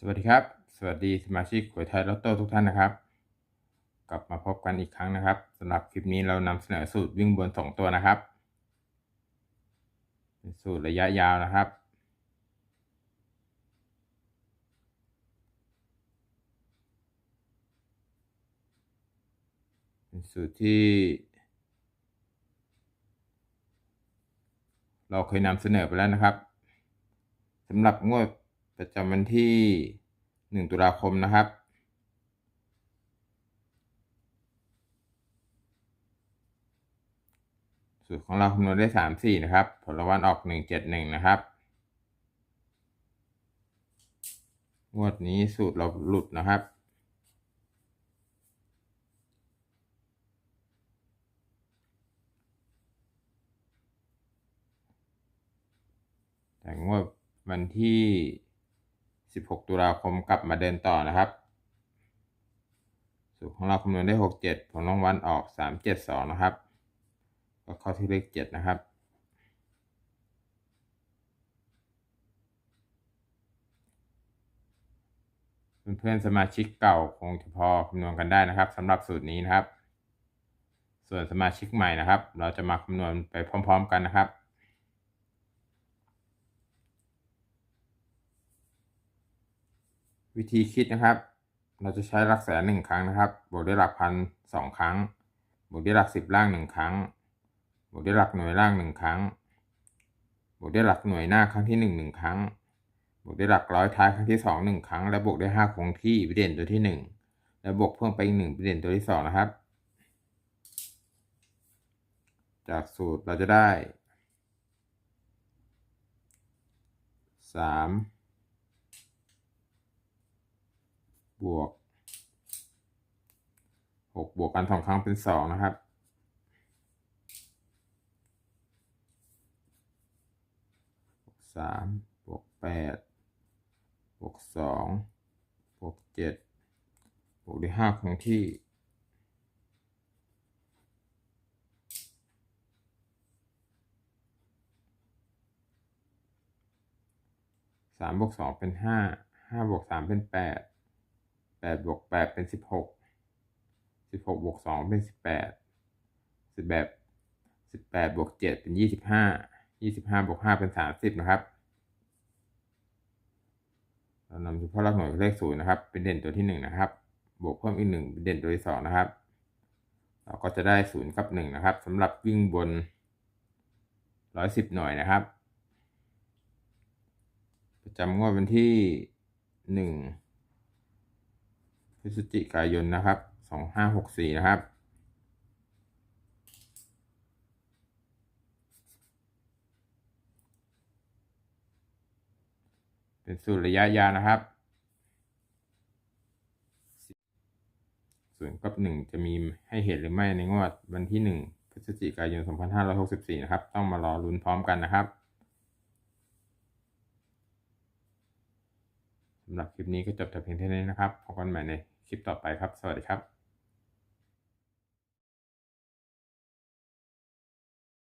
สวัสดีครับ สวัสดีสมาชิกหวยไทยลอตโต้ทุกท่านนะครับ กลับมาพบกันอีกครั้งนะครับสำหรับคลิปนี้เรานำเสนอสูตรวิ่งบนสองตัวนะครับเป็นสูตรระยะยาวนะครับ เป็นสูตรที่ เราเคยนำเสนอไปแล้วนะครับสำหรับงวด ประจำวันที่ 1 ตุลาคมนะครับ สูตรของเราคำนวณได้ 3 4 นะครับ ผลรางวัลออก 1 7 1 นะครับงวดนี้สูตรเราหลุดนะครับแต่งวดวันที่ 16 ตุลาคมกลับมาเดินต่อนะครับสูตรของเราคำนวณได้ 67 ผลรางวัลออก 372 นะครับ ก็เข้าที่เลข 7 นะครับเพื่อนๆสมาชิกเก่าคงจะพอคำนวณกันได้นะครับสำหรับสูตรนี้นะครับ ส่วนสมาชิกใหม่นะครับ เราจะมาคำนวณไปพร้อม ๆ กันนะครับ วิธีคิดนะครับ เราจะใช้หลักแสนหนึ่งครั้งนะครับ บวกด้วยหลักพันสองครั้ง บวกด้วยหลักสิบล่างหนึ่งครั้ง บวกด้วยหลักหน่วยล่างหนึ่งครั้ง บวกด้วยหลักหน่วยหน้าครั้งที่หนึ่งหนึ่งครั้ง บวกด้วยหลักร้อยท้ายครั้งที่สองหนึ่งครั้ง และบวกด้วยห้าคงที่วิเด่นตัวที่หนึ่งและบวกเพิ่มไปอีกหนึ่งวิเด่นตัวที่สองนะครับ จากสูตรเราจะได้สาม บวกหกบวกกันสองครั้งเป็นสองนะครับ สามบวกแปดบวกสองบวกเจ็ดบวกด้วยห้าคงที่สามบวกสองเป็นห้าห้าบวกสามเป็นแปด แปดบวกแปดเป็นสิบหกสิบหกบวกสองเป็นสิบแปดสิบแปดสิบแปดบวกเจ็ดเป็นยี่สิบห้ายี่สิบห้าบวกห้าเป็นสามสิบนะครับเรานำเฉพาะหลักหน่วยเลขศูนย์นะครับ เป็นเด่นตัวที่หนึ่งนะครับ บวกเพิ่มอีกหนึ่งเป็นเด่นตัวที่สองนะครับ เราก็จะได้ศูนย์กับหนึ่งนะครับสำหรับวิ่งบนร้อยสิบหน่วยนะครับประจำงวดวันที่หนึ่ง พฤศจิกายนนะครับสองห้าหกสี่นะครับเป็นสูตรระยะยาวนะครับศูนย์กับหนึ่งจะมีให้เห็นหรือไม่ในงวดวันที่หนึ่งพฤศจิกายนสองพันห้าร้อยหกสิบสี่นะครับ ต้องมารอลุ้นพร้อมกันนะครับำหรับคลิปนี้ก็จบแต่เพียงเท่านี้นะครับพบกันใหม่ในคลิปต่อไปครับ สวัสดีครับ